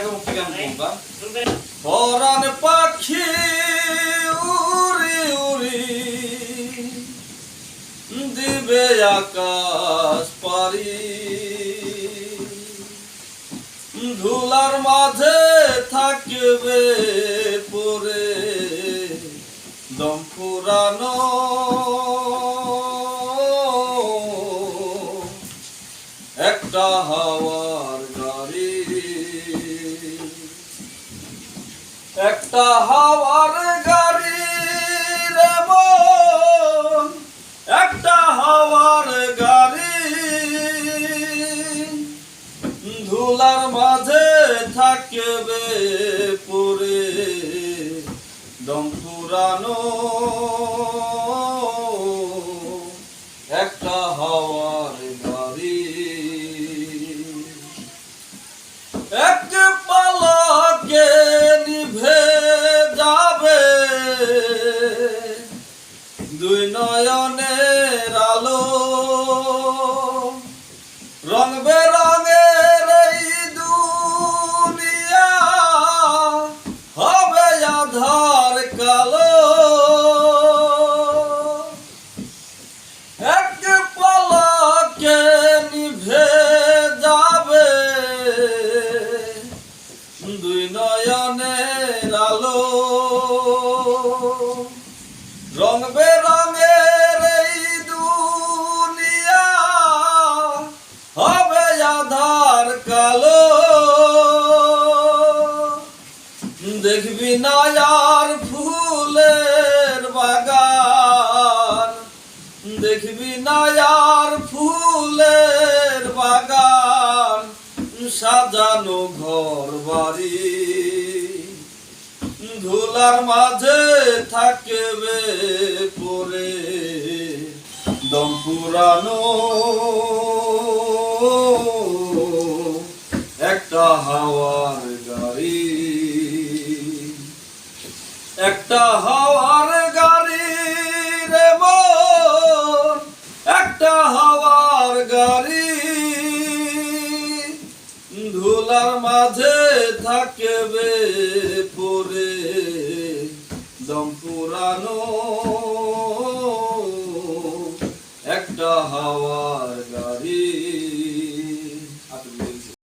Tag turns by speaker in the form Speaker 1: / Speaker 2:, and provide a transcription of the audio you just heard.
Speaker 1: কোনটা পরাণ পাখি উড়ি উড়ি দিবে আকাশ পারি ধুলার মাঝে থাকবে পরে দম পুরানো একটা হাওয়ার গাড়ি একটা হাওয়ার গাড়ি রে একটা হাওয়ার গাড়ি। ধুলার মাঝে থাকবে পরে দম পুরানো দুই নয়নের আলো। রং বেরঙের এই দুনিয়া, হবে আধার কালো। এক পলকে নিভে যাবে দুই নয়নের আলো। রং বেরঙের এই দুনিয়া, হবে আধার কালো। দেখবি না আর ফুলের বাগান, দেখবি না আর ফুলের বাগান, সাজানো ঘর বাড়ি ধুলার মাঝে থাকবে পরে দম পুরানো। একটা হাওয়ার গাড়ি একটা হাওয়ার ধুলার মাঝে থাকবে পরে দম পুরানো। একটা হাওয়া